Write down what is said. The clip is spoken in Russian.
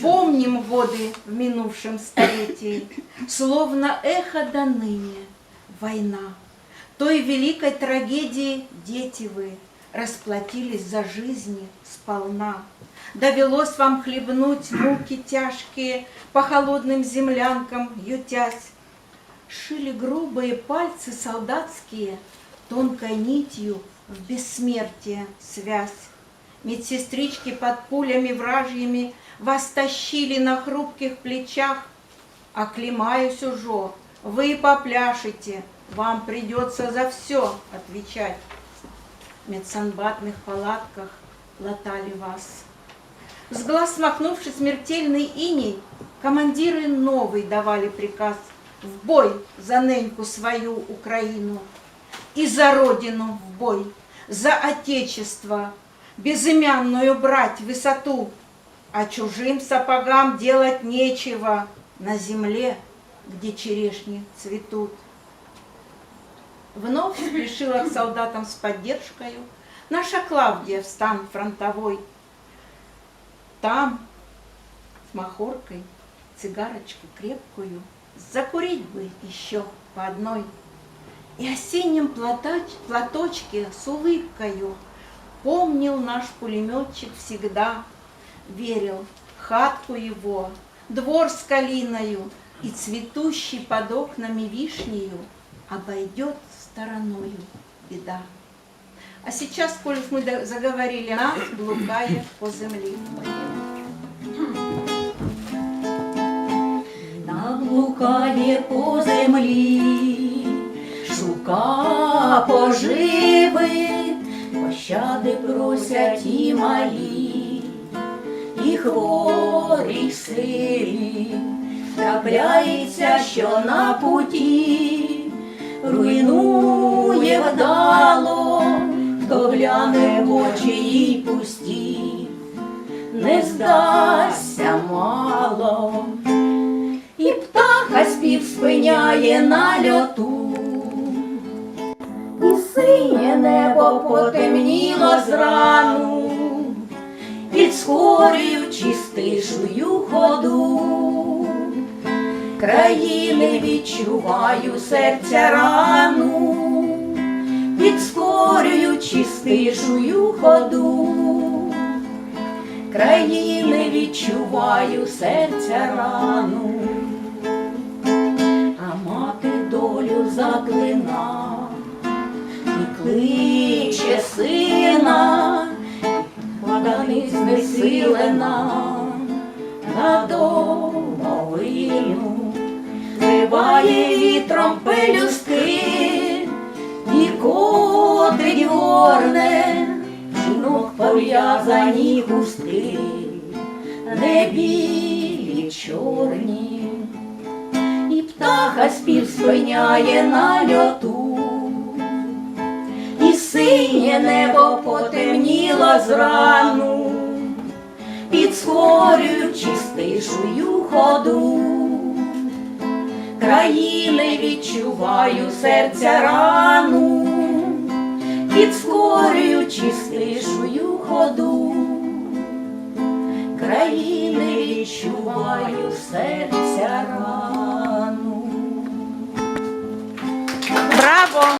Помним годы в минувшем столетии, Словно эхо до ныне война. Той великой трагедии дети вы Расплатились за жизни сполна. Довелось вам хлебнуть муки тяжкие, По холодным землянкам ютясь. Шили грубые пальцы солдатские Тонкой нитью в бессмертие связь. Медсестрички под пулями вражьими Вас тащили на хрупких плечах. Оклемаюсь уже, вы попляшете, Вам придется за все отвечать. В медсанбатных палатках латали вас. С глаз смахнувший смертельный иней, Командиры новый давали приказ В бой за неньку свою Украину И за родину в бой, за отечество, Безымянную брать высоту, А чужим сапогам делать нечего На земле, где черешни цветут. Вновь спешила к солдатам с поддержкой Наша Клавдия в стан фронтовой. Там с махоркой цигарочку крепкую Закурить бы еще по одной. И осеннем платоч- платочке с улыбкою Помнил наш пулеметчик всегда, Верил хатку его, двор с калиною И цветущий под окнами вишнею Обойдет стороною беда. А сейчас, коль мы заговорили нас, блукая по земле. Наблукає по землі, шука поживи, пощади просять і малі, і хворі й силі, трапляється, що на путі, руйнує вдало, хто гляне в очі їй пусті, не здасться мало і птаха спів спиняє на льоту, потемніло зрану, підскорюючи стишую ходу. Країни відчуваю серця рану, підскорюючи стишую ходу. Країни відчуваю серця рану, а мати долю заклина і кличе сина, поданий знесилена на домовину, зриває вітром пелюстки і котить горне жінок пов'язані хустки, не білі чорні, і птаха спів спиняє на льоту, синє небо потемніло зрану, підскорюючи стишую ходу. Країни відчуваю серця рану, підскорюючи стишую ходу, країни відчуваю серця рану. Браво!